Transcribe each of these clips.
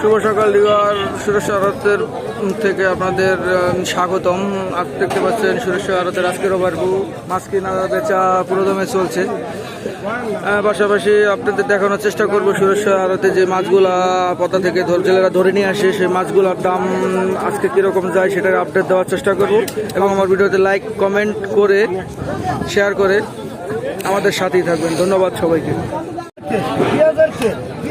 শুভ সকাল, দিগার সুরেশ আরতের থেকে আপনাদের স্বাগতম। আজ দেখতে পাচ্ছেন সুরেশ আরতের আজকের ওভারবু মাছ কিনা বেচা পুরোদমে চলছে। পাশাপাশি আপনাদের দেখানোর চেষ্টা করব সুরেশ আরতে যে মাছগুলা পতা থেকে জেলেরা ধরে নিয়ে আসে, সেই মাছগুলোর দাম আজকে কীরকম যায় সেটার আপডেট দেওয়ার চেষ্টা করব। এবং আমার ভিডিওতে লাইক কমেন্ট করে শেয়ার করে আমাদের সাথেই থাকবেন। ধন্যবাদ সবাইকে।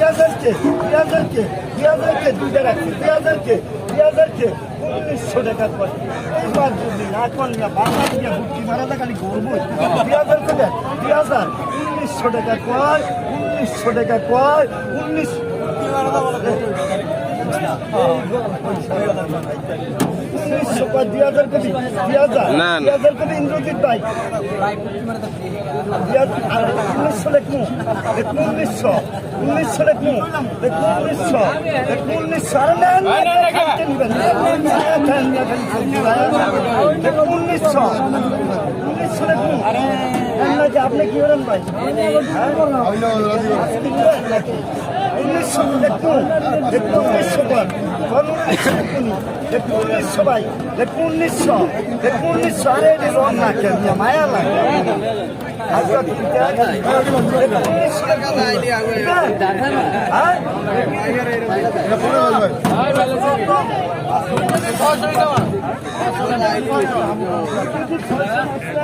পেঁয়াজেরকে পেঁয়াজেরকে পেঁয়াজেরকে পেঁয়াজেরকে দুইটা রাখছি পেঁয়াজেরকে পেঁয়াজেরকে উনিশশো টাকা করে এইবার যদি না করলে বাংলা দিয়ে ভুট্টি মারা খালি করব পেঁয়াজের করে পেঁয়াজার উনিশশো টাকা কয় উনিশশো টাকা কয় উনিশ না না। ইন্দ্রজিৎ ভাই উনিশশো লেখমু লেখমু উনিশশো উনিশশো লেখমু লেখমু উনিশশো লেখমু উনিশশো লেখমু উনিশশো উনিশশো লেখমু আপনি কি করেন ভাই উনিশশো দেখুন দেখুন উনিশশো কর উনিশশো দেখুন দেখুন উনিশশো ভাই দেখুন উনিশশো দেখুন উনিশশো আরে এটি রং না কেন মায়া লাগে আজকে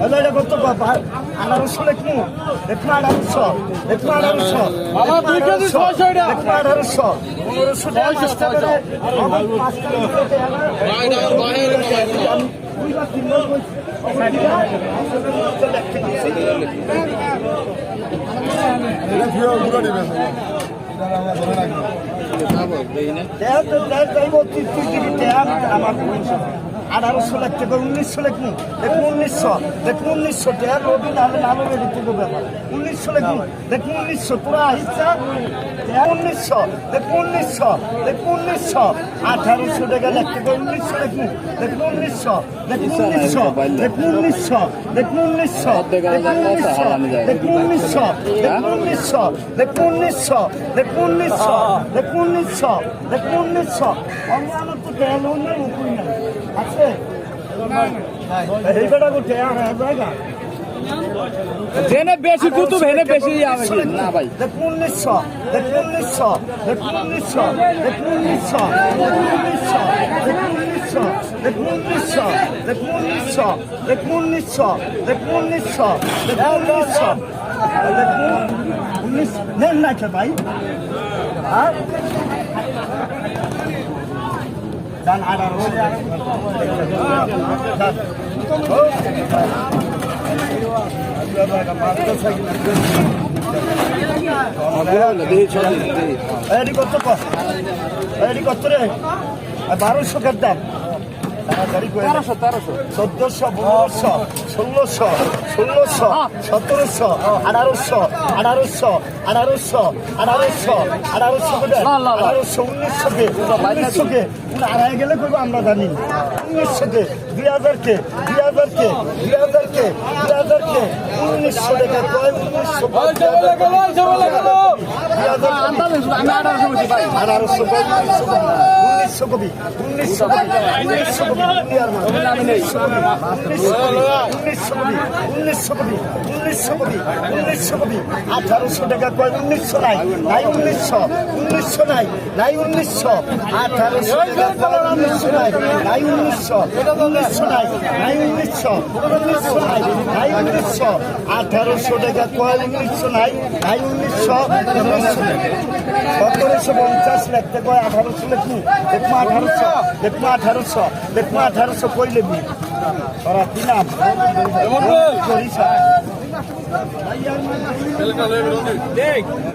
হলো এটা বক্তব্য আনারস লেখমু লেখমা আনারস লেখমা আনারস তিন লোক দেখ আমার আঠারোশো লাখ টাকা উনিশশো লাখ নি দেখুন উনিশশো দেখুন উনিশশো টাকা রবি নাহলে নামে রেডি থেকে ব্যাপার উনিশশো লাখ দেখুন উনিশশো তোরা আহিসা উনিশশো দেখুন উনিশশো দেখুন উনিশশো আঠারোশো টাকা লাখ টাকা উনিশশো দেখুন দেখুন উনিশশো দেখুন উনিশশো দেখুন উনিশশো দেখুন উনিশশো দেখুন উনিশশো দেখুন উনিশশো দেখুন উনিশশো দেখুন উনিশশো দেখুন উনিশশো দেখুন উনিশশো অন্যান্য তো তেল অন্য নাই আছে হ্যাঁ জেনে বেশি কুতুব হেনে বেশি না ভাই উনিশশো উনিশশো উনিশশো উনিশশো উনিশশো উনিশশো উনিশশো উনিশশো উনিশশো উনিশশো উনিশ নেন না ভাই হ্যাঁ ডান হাত আর এটি কত রে বারোশো খেতাম তেরোশো তেরোশো। চোদ্দশো পনেরোশো ষোলোশো ষোলোশো সতেরোশো আঠারোশো আঠারোশো আঠারোশো আঠারোশো আঠারোশো আঠারোশো উনিশশোকে উনিশশোকে আড়াই গেলে করব আমরা জানি। উনিশশোকে দুই হাজারকে দুই হাজারকে দুই হাজারকে দুই উনিশশো কবি উনিশশো কবি উনিশশো কবি উনিশশো কবি উনিশশো কবি উনিশশো কবি উনিশশো কবি আঠারোশো টাকা কয়, উনিশশো নাই। নাই উনিশশো। উনিশশো নাই। নাই উনিশশো। আঠারোশো টাকা কয়, উনিশশো নাই। নাই উনিশশো। উনিশশো নাই। নাই উনিশশো। উনিশশো নাই। নাই উনিশশো। আঠারোশো টাকা কয়, উনিশশো নাই। নাই উনিশশো। উনিশশো সতেরোশো পঞ্চাশ লাগতে কয়, আঠারোশো লেখু দেখব আঠারোশো দেখমা আঠারোশো দেখমা আঠারোশো কইলে মি তোরা কি নাম